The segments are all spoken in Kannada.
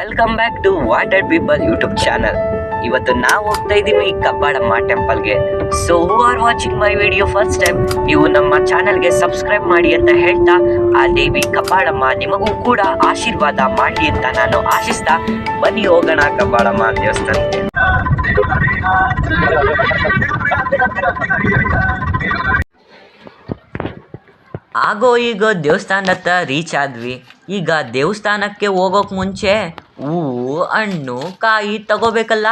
Welcome back to water people YouTube channel ಇವತ್ತು ನಾವು ಹೋಗ್ತಾ ಇದ್ದೀವಿ ಕಬ್ಬಾಳಮ್ಮ ಟೆಂಪಲ್ಗೆ so who are watching my video first time ನೀವು ನಮ್ಮ ಚಾನಲ್ಗೆ ಸಬ್ಸ್ಕ್ರೈಬ್ ಮಾಡಿ ಅಂತ ಹೇಳ್ತಾ, ಆ ದೇವಿ ಕಬ್ಬಾಳಮ್ಮ ನಿಮಗೂ ಕೂಡ ಆಶೀರ್ವಾದ ಮಾಡಲಿ ಅಂತ ನಾನು ಆಶಿಸ್ತಾ, ಬನ್ನಿ ಹೋಗೋಣ ಕಬ್ಬಾಳಮ್ಮ ದೇವಸ್ಥಾನಕ್ಕೆ. ಆಗೋ ಈಗ ದೇವಸ್ಥಾನದ ಹತ್ರ ರೀಚ್ ಆದ್ವಿ. ಈಗ ದೇವಸ್ಥಾನಕ್ಕೆ ಹೋಗೋಕೆ ಮುಂಚೆ ಹೂವು, ಹಣ್ಣು, ಕಾಯಿ ತಗೋಬೇಕಲ್ಲ?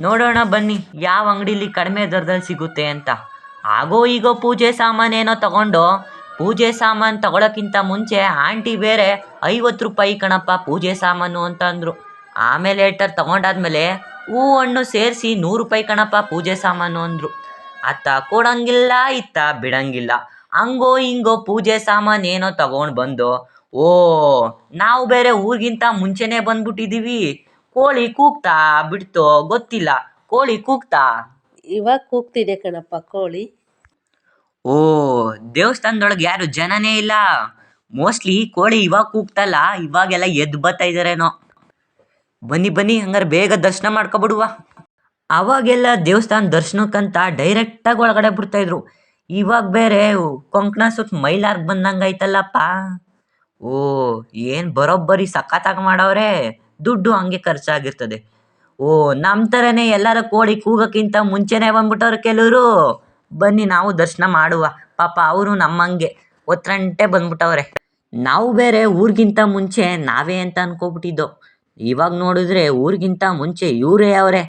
ನೋಡೋಣ ಬನ್ನಿ, ಯಾವ ಅಂಗಡಿಲಿ ಕಡಿಮೆ ದರದಲ್ಲಿ ಸಿಗುತ್ತೆ ಅಂತ. ಆಗೋ ಈಗೋ ಪೂಜೆ ಸಾಮಾನೇನೋ ತಗೊಂಡು, ಪೂಜೆ ಸಾಮಾನು ತಗೊಳಕ್ಕಿಂತ ಮುಂಚೆ ಆಂಟಿ ಬೇರೆ ಐವತ್ತು ರೂಪಾಯಿ ಕಣಪ್ಪ ಪೂಜೆ ಸಾಮಾನು ಅಂತ ಅಂದರು. ಆಮೇಲೆ ಹೇಳ್ತಾರೆ, ತಗೊಂಡಾದ್ಮೇಲೆ ಹೂ ಹಣ್ಣು ಸೇರಿಸಿ ನೂರು ರೂಪಾಯಿ ಕಣಪ್ಪ ಪೂಜೆ ಸಾಮಾನು ಅಂದರು. ಅತ್ತ ಕೊಡಂಗಿಲ್ಲ, ಇತ್ತ ಬಿಡಂಗಿಲ್ಲ. ಹಂಗೋ ಹಿಂಗೋ ಪೂಜೆ ಸಾಮಾನು ಏನೋ ತಗೊಂಡು ಬಂದು ಓ ನಾವು ಬೇರೆ ಊರಿಗಿಂತ ಮುಂಚೆನೇ ಬಂದ್ಬಿಟ್ಟಿದ್ದೀವಿ ಕೋಳಿ ಕೂಗ್ತಾ ಬಿಡ್ತೋ ಗೊತ್ತಿಲ್ಲ. ಕೋಳಿ ಕೂಗ್ತಾ? ಇವಾಗ ಕೂಗ್ತಿದೆ ಕಣಪ್ಪ ಕೋಳಿ. ಓ ದೇವಸ್ಥಾನದೊಳಗೆ ಯಾರು ಜನನೇ ಇಲ್ಲ. ಮೋಸ್ಟ್ಲಿ ಕೋಳಿ ಇವಾಗ ಕೂಗ್ತಲ್ಲ ಇವಾಗೆಲ್ಲ ಎದ್ದು ಬರ್ತಾ ಇದಾರೇನೋ ಬನ್ನಿ ಬನ್ನಿ ಹಂಗಾರೆ ಬೇಗ ದರ್ಶನ ಮಾಡ್ಕೊಬಿಡುವ. ಅವಾಗೆಲ್ಲ ದೇವಸ್ಥಾನ ದರ್ಶನಕ್ಕಂತ ಡೈರೆಕ್ಟಾಗಿ ಒಳಗಡೆ ಬಿಡ್ತಾ ಇದ್ರು. ಇವಾಗ ಬೇರೆ ಕೊಂಕಣ ಸುತ್ತ ಮೈಲಾರ್ಗ್ ಬಂದಂಗೆ ಐತಲ್ಲಪ್ಪ ಓ, ಏನು ಬರೋಬ್ಬರಿ ಸಖತ್ತಾಗಿ ಮಾಡವ್ರೆ? ದುಡ್ಡು ಹಂಗೆ ಖರ್ಚಾಗಿರ್ತದೆ. ಓ ನಮ್ಮ ಥರನೇ ಎಲ್ಲರ ಕೋಳಿ ಕೂಗೋಕ್ಕಿಂತ ಮುಂಚೆನೇ ಬಂದ್ಬಿಟ್ಟವ್ರು ಕೆಲವರು? ಬನ್ನಿ, ನಾವು ದರ್ಶನ ಮಾಡುವ. ಪಾಪ ಅವರು ನಮ್ಮಂಗೆ ಒತ್ತರಂಟೆ ಬಂದ್ಬಿಟ್ಟವ್ರೆ. ನಾವು ಬೇರೆ ಊರಿಗಿಂತ ಮುಂಚೆ ನಾವೇ ಅಂತ ಅನ್ಕೋಬಿಟ್ಟಿದ್ದೋ. ಇವಾಗ ನೋಡಿದ್ರೆ ಊರಿಗಿಂತ ಮುಂಚೆ ಇವರೇ ಅವರೇ.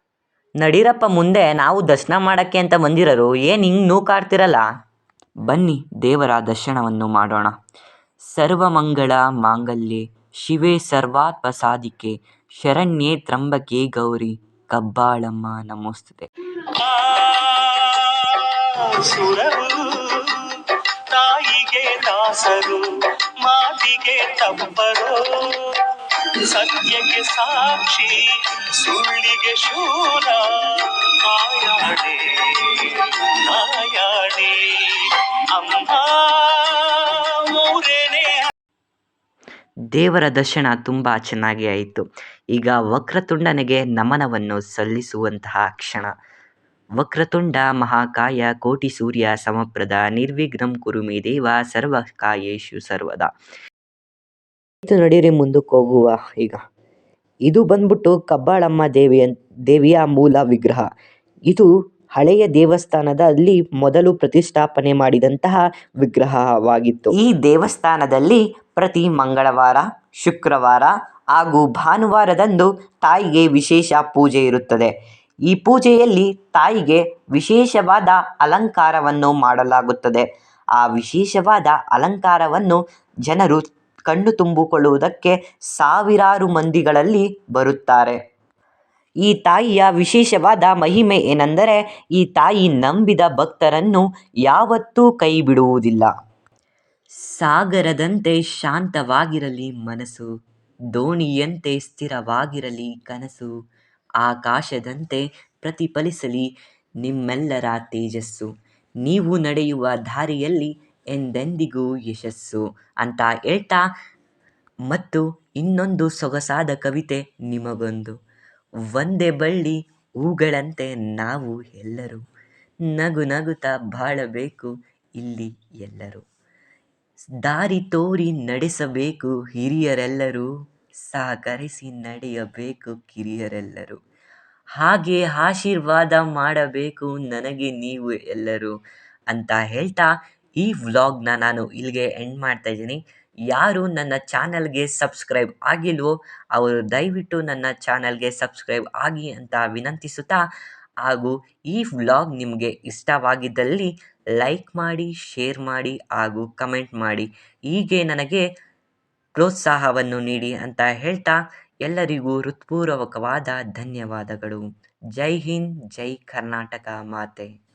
ನಡೀರಪ್ಪ ಮುಂದೆ ನಾವು ದರ್ಶನ ಮಾಡೋಕ್ಕೆ ಅಂತ ಬಂದಿರೋರು ಏನು ಹಿಂಗೆ ನೂಕಾಡ್ತಿರಲ್ಲ? ಬನ್ನಿ, ದೇವರ ದರ್ಶನವನ್ನು ಮಾಡೋಣ. ಸರ್ವಮಂಗಳ ಮಾಂಗಲ್ಯೆ, ಶಿವೆ ಸರ್ವಾತ್ಮ ಸಾಧಿಕೆ ಶರಣ್ಯೆ ತ್ರಂಬಕೆ ಗೌರಿ, ಕಬ್ಬಾಳಮ್ಮ ನಮೋಸ್ತುತೆ. ಸುರರು ತಾಯಿಗೆ ದಾಸರು, ಮಾತಿಗೆ ತಪ್ಪರು. ಸತ್ಯಕ್ಕೆ ಸಾಕ್ಷಿ, ಸುಳ್ಳಿಗೆ ಶೂರ, ಆಯಾಣೆ ಆಯಾಣೆ ಊರೇನೆ ದೇವರ ದರ್ಶನ ತುಂಬ ಚೆನ್ನಾಗಿ ಆಯಿತು. ಈಗ ವಕ್ರತುಂಡನಿಗೆ ನಮನವನ್ನು ಸಲ್ಲಿಸುವಂತಹ ಕ್ಷಣ. ವಕ್ರತುಂಡ ಮಹಾಕಾಯ ಕೋಟಿ ಸೂರ್ಯ ಸಮಪ್ರದ ನಿರ್ವಿಘ್ನಂ ಕುರುಮಿ ದೇವ ಸರ್ವ ಕಾಯೇಶು ಸರ್ವದಾ. ಇದು ನಡೀರಿ ಮುಂದಕ್ಕೆ ಹೋಗುವ ಈಗ. ಇದು ಬಂದ್ಬಿಟ್ಟು ಕಬ್ಬಾಳಮ್ಮ ದೇವಿಯ ದೇವಿಯ ಮೂಲ ವಿಗ್ರಹ. ಇದು ಹಳೆಯ ದೇವಸ್ಥಾನದಲ್ಲಿ ಮೊದಲು ಪ್ರತಿಷ್ಠಾಪನೆ ಮಾಡಿದಂತಹ ವಿಗ್ರಹವಾಗಿತ್ತು. ಈ ದೇವಸ್ಥಾನದಲ್ಲಿ ಪ್ರತಿ ಮಂಗಳವಾರ, ಶುಕ್ರವಾರ ಹಾಗೂ ಭಾನುವಾರದಂದು ತಾಯಿಗೆ ವಿಶೇಷ ಪೂಜೆ ಇರುತ್ತದೆ. ಈ ಪೂಜೆಯಲ್ಲಿ ತಾಯಿಗೆ ವಿಶೇಷವಾದ ಅಲಂಕಾರವನ್ನು ಮಾಡಲಾಗುತ್ತದೆ. ಆ ವಿಶೇಷವಾದ ಅಲಂಕಾರವನ್ನು ಜನರು ಕಣ್ಣು ತುಂಬಿಕೊಳ್ಳುವುದಕ್ಕೆ ಸಾವಿರಾರು ಮಂದಿಗಳಲ್ಲಿ ಬರುತ್ತಾರೆ. ಈ ತಾಯಿಯ ವಿಶೇಷವಾದ ಮಹಿಮೆ ಏನೆಂದರೆ ಈ ತಾಯಿ ನಂಬಿದ ಭಕ್ತರನ್ನು ಯಾವತ್ತೂ ಕೈ ಬಿಡುವುದಿಲ್ಲ ಸಾಗರದಂತೆ ಶಾಂತವಾಗಿರಲಿ ಮನಸ್ಸು, ದೋಣಿಯಂತೆ ಸ್ಥಿರವಾಗಿರಲಿ ಕನಸು, ಆಕಾಶದಂತೆ ಪ್ರತಿಫಲಿಸಲಿ ನಿಮ್ಮೆಲ್ಲರ ತೇಜಸ್ಸು. ನೀವು ನಡೆಯುವ ದಾರಿಯಲ್ಲಿ ಎಂದೆಂದಿಗೂ ಯಶಸ್ಸು ಅಂತ ಹೇಳ್ತಾ ಮತ್ತು ಇನ್ನೊಂದು ಸೊಗಸಾದ ಕವಿತೆ ನಿಮಗೊಂದು. ಒಂದೇ ಬಳ್ಳಿ ಹೂಗಳಂತೆ ನಾವು ಎಲ್ಲರೂ. ನಗು ನಗುತ್ತಾ ಬಾಳಬೇಕು ಇಲ್ಲಿ ಎಲ್ಲರೂ. ದಾರಿ ತೋರಿ ನಡೆಸಬೇಕು ಹಿರಿಯರೆಲ್ಲರೂ. ಸಹಕರಿಸಿ ನಡೆಯಬೇಕು ಕಿರಿಯರೆಲ್ಲರೂ. ಹಾಗೆ ಆಶೀರ್ವಾದ ಮಾಡಬೇಕು ನನಗೆ ನೀವು ಎಲ್ಲರೂ ಅಂತ ಹೇಳ್ತಾ ಈ ವ್ಲಾಗ್ನ ನಾನು ಇಲ್ಲಿಗೆ ಎಂಡ್ ಮಾಡ್ತಾ ಇದ್ದೀನಿ. ಯಾರು ನನ್ನ ಚಾನಲ್ಗೆ ಸಬ್ಸ್ಕ್ರೈಬ್ ಆಗಿಲ್ವೋ, ಅವರು ದಯವಿಟ್ಟು ನನ್ನ ಚಾನಲ್ಗೆ ಸಬ್ಸ್ಕ್ರೈಬ್ ಆಗಿ ಅಂತ ವಿನಂತಿಸುತ್ತಾ, ಹಾಗೂ ಈ ವ್ಲಾಗ್ ನಿಮಗೆ ಇಷ್ಟವಾಗಿದ್ದಲ್ಲಿ ಲೈಕ್ ಮಾಡಿ, ಶೇರ್ ಮಾಡಿ, ಹಾಗೂ ಕಮೆಂಟ್ ಮಾಡಿ. ಹೀಗೆ ನನಗೆ ಪ್ರೋತ್ಸಾಹವನ್ನು ನೀಡಿ ಅಂತ ಹೇಳ್ತಾ, ಎಲ್ಲರಿಗೂ ಹೃತ್ಪೂರ್ವಕವಾದ ಧನ್ಯವಾದಗಳು. ಜೈ ಹಿಂದ್, ಜೈ ಕರ್ನಾಟಕ ಮಾತೆ.